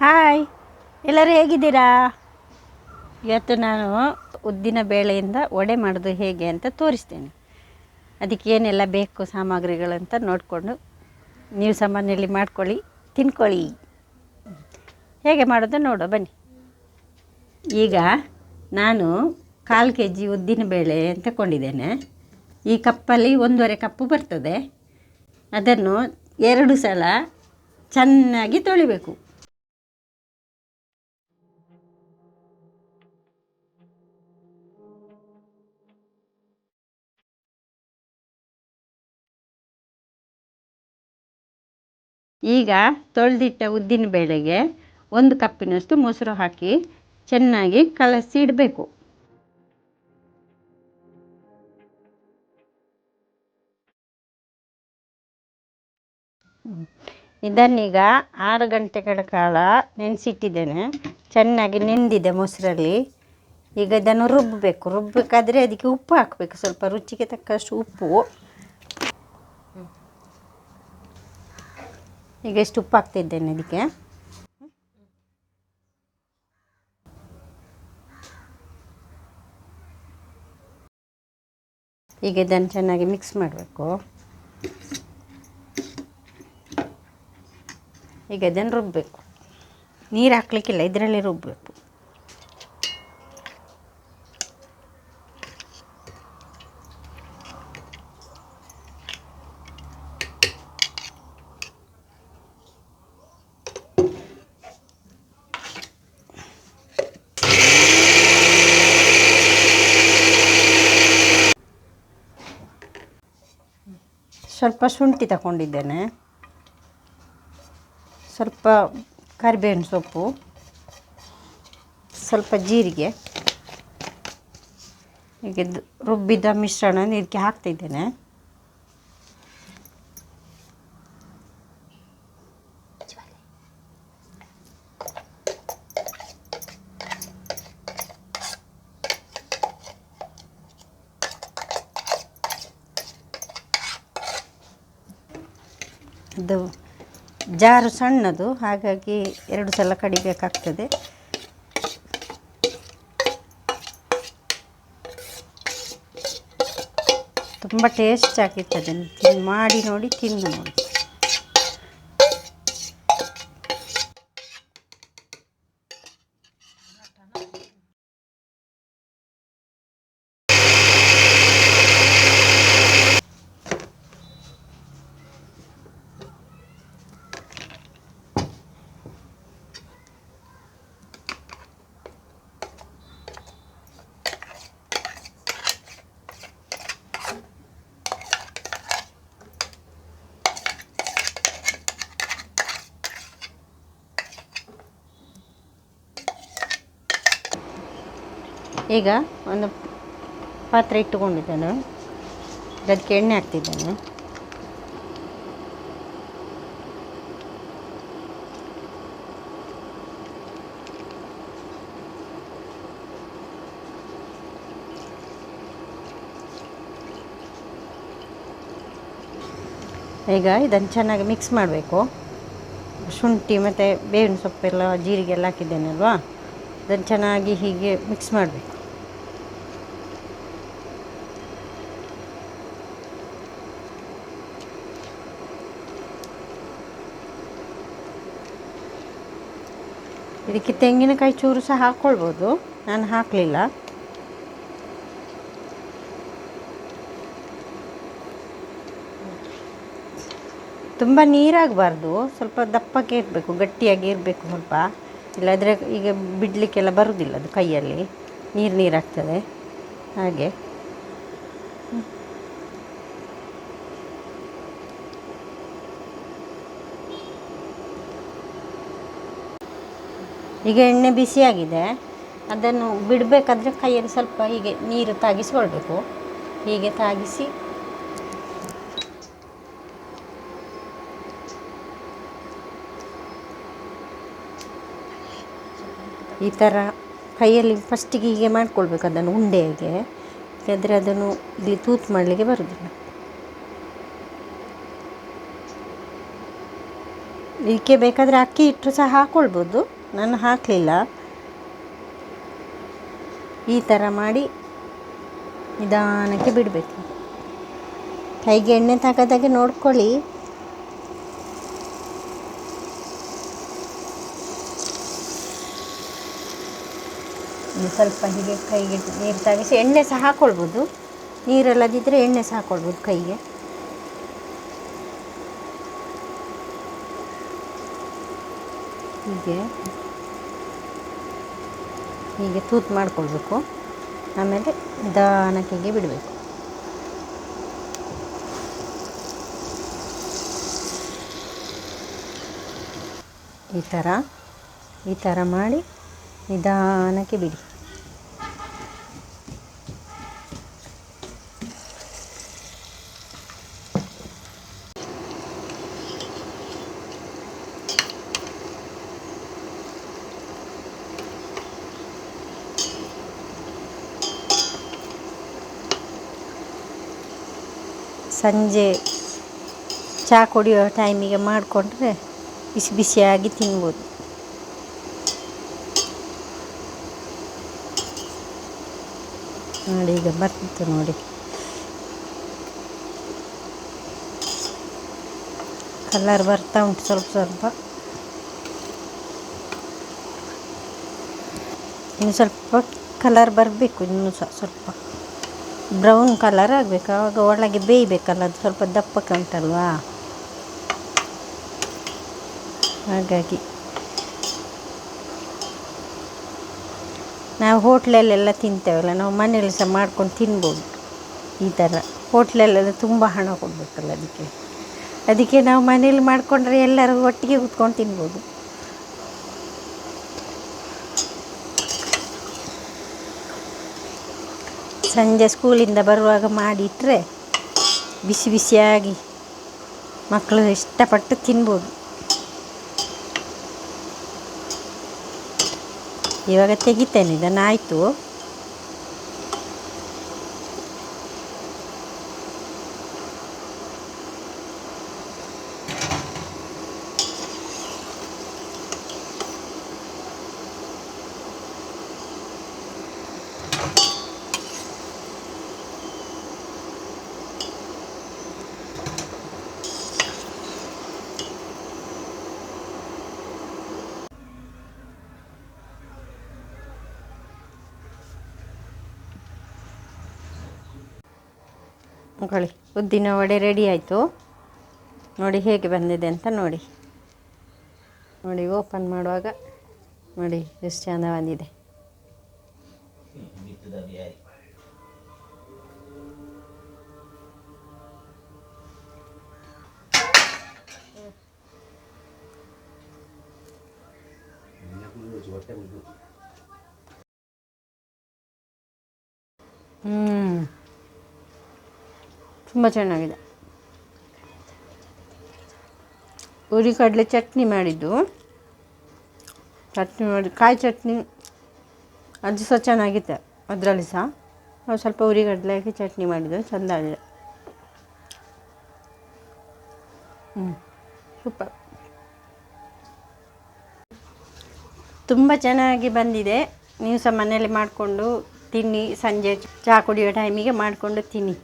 Hi ಎಲ್ಲರೂ ಹೇಗಿದ್ದೀರಾ? ಇವತ್ತು ನಾನು ಉದ್ದಿನ ಬೇಳೆಯಿಂದ ವಡೆ ಮಾಡೋದು ಹೇಗೆ ಅಂತ ತೋರಿಸ್ತೇನೆ. ಅದಕ್ಕೆ ಏನೆಲ್ಲ ಬೇಕು ಸಾಮಗ್ರಿಗಳಂತ ನೋಡಿಕೊಂಡು ನೀವು ಸಹ ಮನೆಯಲ್ಲಿ ಮಾಡ್ಕೊಳ್ಳಿ, ತಿನ್ಕೊಳ್ಳಿ. ಹೇಗೆ ಮಾಡೋದು ನೋಡೋ, ಬನ್ನಿ. ಈಗ ನಾನು ಕಾಲು ಕೆ ಜಿ ಉದ್ದಿನ ಬೇಳೆ ತಗೊಂಡಿದ್ದೇನೆ. ಈ ಕಪ್ಪಲ್ಲಿ ಒಂದೂವರೆ ಕಪ್ಪು ಬರ್ತದೆ. ಅದನ್ನು ಎರಡು ಸಲ ಚೆನ್ನಾಗಿ ತೊಳಿಬೇಕು. ಈಗ ತೊಳೆದಿಟ್ಟ ಉದ್ದಿನ ಬೇಳೆಗೆ ಒಂದು ಕಪ್ಪಿನಷ್ಟು ಮೊಸರು ಹಾಕಿ ಚೆನ್ನಾಗಿ ಕಲಸಿ ಇಡಬೇಕು. ಇದನ್ನೀಗ ಆರು ಗಂಟೆಗಳ ಕಾಲ ನೆನೆಸಿಟ್ಟಿದ್ದೇನೆ. ಚೆನ್ನಾಗಿ ನೆಂದಿದೆ ಮೊಸರಲ್ಲಿ. ಈಗ ಇದನ್ನು ರುಬ್ಬಬೇಕು. ರುಬ್ಬಬೇಕಾದ್ರೆ ಅದಕ್ಕೆ ಉಪ್ಪು ಹಾಕಬೇಕು. ಸ್ವಲ್ಪ ರುಚಿಗೆ ತಕ್ಕಷ್ಟು ಉಪ್ಪು. ಈಗ ಎಷ್ಟು ಉಪ್ಪು ಹಾಕ್ತಿದ್ದೇನೆ ಅದಕ್ಕೆ ಈಗ ಇದನ್ನು ಚೆನ್ನಾಗಿ ಮಿಕ್ಸ್ ಮಾಡಬೇಕು. ಈಗ ಇದನ್ನು ರುಬ್ಬಬೇಕು ನೀರು ಹಾಕ್ಲಿಕ್ಕಿಲ್ಲ, ಇದರಲ್ಲಿ ರುಬ್ಬಬೇಕು ಸ್ವಲ್ಪ ಶುಂಠಿ ತಗೊಂಡಿದ್ದೇನೆ. ಸ್ವಲ್ಪ ಕರಿಬೇವಿನ ಸೊಪ್ಪು ಸ್ವಲ್ಪ ಜೀರಿಗೆ ಇದು ರುಬ್ಬಿದ ಮಿಶ್ರಣ ಇದಕ್ಕೆ ಹಾಕ್ತಿದ್ದೇನೆ. ಅದು ಜಾರು ಸಣ್ಣದು ಹಾಗಾಗಿ ಎರಡು ಸಲ ಕಡಿಬೇಕಾಗ್ತದೆ. ತುಂಬ ಟೇಸ್ಟ್ ಆಗಿರ್ತದೆ ಮಾಡಿ ನೋಡಿ ತಿಂದು ನೋಡಿ. ಈಗ ಒಂದು ಪಾತ್ರೆ ಇಟ್ಟುಕೊಂಡಿದ್ದೇನೆ. ಅದಕ್ಕೆ ಎಣ್ಣೆ ಹಾಕ್ತಿದ್ದೇನೆ. ಈಗ ಇದನ್ನು ಚೆನ್ನಾಗಿ ಮಿಕ್ಸ್ ಮಾಡಬೇಕು. ಶುಂಠಿ ಮತ್ತು ಬೇವಿನ ಸೊಪ್ಪೆಲ್ಲ ಜೀರಿಗೆ ಎಲ್ಲ ಹಾಕಿದ್ದೇನೆ ಅಲ್ವಾ ಇದನ್ನು ಚೆನ್ನಾಗಿ ಹೀಗೆ ಮಿಕ್ಸ್ ಮಾಡಬೇಕು. ಇದಕ್ಕೆ ತೆಂಗಿನಕಾಯಿ ಚೂರು ಸಹ ಹಾಕ್ಕೊಳ್ಬೋದು ನಾನು ಹಾಕಲಿಲ್ಲ. ತುಂಬ ನೀರಾಗಬಾರ್ದು. ಸ್ವಲ್ಪ ದಪ್ಪಕ್ಕೆ ಇರಬೇಕು, ಗಟ್ಟಿಯಾಗಿ ಇರಬೇಕು ಸ್ವಲ್ಪ. ಇಲ್ಲಾದರೆ ಈಗ ಬಿಡಲಿಕ್ಕೆಲ್ಲ ಬರುವುದಿಲ್ಲ ಅದು ಕೈಯಲ್ಲಿ. ನೀರು ನೀರಾಗ್ತದೆ. ಹಾಗೆ. ಈಗ ಎಣ್ಣೆ ಬಿಸಿಯಾಗಿದೆ ಅದನ್ನು ಬಿಡಬೇಕಾದ್ರೆ ಕೈಯಲ್ಲಿ ಸ್ವಲ್ಪ ಹೀಗೆ ನೀರು ತಾಗಿಸಿಕೊಳ್ಬೇಕು. ಹೀಗೆ ತಾಗಿಸಿ. ಈ ಥರ ಕೈಯಲ್ಲಿ ಫಸ್ಟಿಗೆ ಹೀಗೆ ಮಾಡ್ಕೊಳ್ಬೇಕು ಅದನ್ನು ಉಂಡೆಗೆ. ಯಾಕಂದರೆ ಅದನ್ನು ಇಲ್ಲಿ ತೂತು ಮಾಡಲಿಕ್ಕೆ ಬರೋದಿಲ್ಲ. ಇದಕ್ಕೆ ಬೇಕಾದರೆ ಅಕ್ಕಿ ಹಿಟ್ಟು ಸಹ ಹಾಕ್ಕೊಳ್ಬೋದು ನಾನು ಹಾಕಲಿಲ್ಲ. ಈ ಥರ ಮಾಡಿ ನಿಧಾನಕ್ಕೆ ಬಿಡಬೇಕು. ಕೈಗೆ ಎಣ್ಣೆ ತಾಕದಾಗೆ ನೋಡ್ಕೊಳ್ಳಿ. ಸ್ವಲ್ಪ ಹೀಗೆ ಕೈಗೆ ನೀರು ತಾಗಿಸಿ ಎಣ್ಣೆ ಸಹ ಹಾಕ್ಕೊಳ್ಬೋದು ನೀರಲ್ಲದಿದ್ದರೆ ಎಣ್ಣೆ ಸಹ ಹಾಕ್ಕೊಳ್ಬೋದು ಕೈಗೆ. ಹೀಗೆ. ಹೀಗೆ ತೂತು ಮಾಡ್ಕೊಳ್ಬೇಕು. ಆಮೇಲೆ ನಿಧಾನಕ್ಕೆ ಬಿಡಬೇಕು. ಈ ಥರ ಈ ಥರ ಮಾಡಿ ನಿಧಾನಕ್ಕೆ ಬಿಡಿ. ಸಂಜೆ ಚಹಾ ಕುಡಿಯೋ ಟೈಮಿಗೆ ಮಾಡಿಕೊಂಡ್ರೆ ಬಿಸಿ ಬಿಸಿಯಾಗಿ ತಿನ್ಬೋದು. ನೋಡಿ, ಈಗ ಬರ್ತಿತ್ತು ನೋಡಿ. ಕಲರ್ ಬರ್ತಾ ಉಂಟು ಸ್ವಲ್ಪ ಸ್ವಲ್ಪ. ಇನ್ನು ಸ್ವಲ್ಪ ಕಲರ್ ಬರಬೇಕು, ಇನ್ನೂ ಸ್ವಲ್ಪ. ಬ್ರೌನ್ ಕಲರ್ ಆಗಬೇಕು. ಆವಾಗ ಒಳಗೆ ಬೇಯಬೇಕಲ್ಲ, ಅದು ಸ್ವಲ್ಪ ದಪ್ಪಕ್ಕೆ ಉಂಟಲ್ವಾ? ಹಾಗಾಗಿ. ನಾವು ಹೋಟ್ಲಲ್ಲೆಲ್ಲ ತಿಂತೇವಲ್ಲ, ನಾವು ಮನೇಲಿ ಸಹ ಮಾಡ್ಕೊಂಡು ತಿನ್ಬೋದು ಈ ಥರ. ಹೋಟ್ಲಲ್ಲೆಲ್ಲ ತುಂಬ ಹಣ ಕೊಡಬೇಕಲ್ಲ ಅದಕ್ಕೆ. ಅದಕ್ಕೆ ನಾವು ಮನೇಲಿ ಮಾಡಿಕೊಂಡ್ರೆ ಎಲ್ಲರೂ ಒಟ್ಟಿಗೆ ಕೂತ್ಕೊಂಡು ತಿನ್ಬೋದು. ಸಂಜೆ ಸ್ಕೂಲಿಂದ ಬರುವಾಗ ಮಾಡಿಟ್ಟರೆ ಬಿಸಿ ಬಿಸಿಯಾಗಿ ಮಕ್ಕಳು ಇಷ್ಟಪಟ್ಟು ತಿನ್ಬೋದು. ಇವಾಗ ತೆಗಿತೇನೆ ಇದನ್ನು ಆಯಿತು ಮಕ್ಕಳಿ ಉದ್ದಿನ ವಡೆ ರೆಡಿ ಆಯಿತು. ನೋಡಿ ಹೇಗೆ ಬಂದಿದೆ ಅಂತ ನೋಡಿ. ನೋಡಿ ಓಪನ್ ಮಾಡುವಾಗ ನೋಡಿ ಎಷ್ಟು ಚೆಂದ ಬಂದಿದೆ. ಹ್ಞೂ ತುಂಬ ಚೆನ್ನಾಗಿದೆ. ಉರಿ ಕಡಲೆ ಚಟ್ನಿ ಮಾಡಿದ್ದು. ಚಟ್ನಿ ಮಾಡಿ, ಕಾಯಿ ಚಟ್ನಿ, ಅದು ಸಹ ಚೆನ್ನಾಗಿತ್ತು ಅದರಲ್ಲಿ ಸಹ. ನಾವು ಸ್ವಲ್ಪ ಉರಿ ಕಡಲೆ ಹಾಕಿ ಚಟ್ನಿ ಮಾಡಿದ್ದು ಚೆಂದ ಆಗಿದೆ ಹ್ಞೂ ಸೂಪರ್. ತುಂಬ ಚೆನ್ನಾಗಿ ಬಂದಿದೆ. ನೀವು ಸಹ ಮನೆಯಲ್ಲಿ ಮಾಡಿಕೊಂಡು ತಿನ್ನಿ, ಸಂಜೆ ಚಹಾ ಕುಡಿಯೋ ಟೈಮಿಗೆ ಮಾಡಿಕೊಂಡು ತಿನ್ನಿ.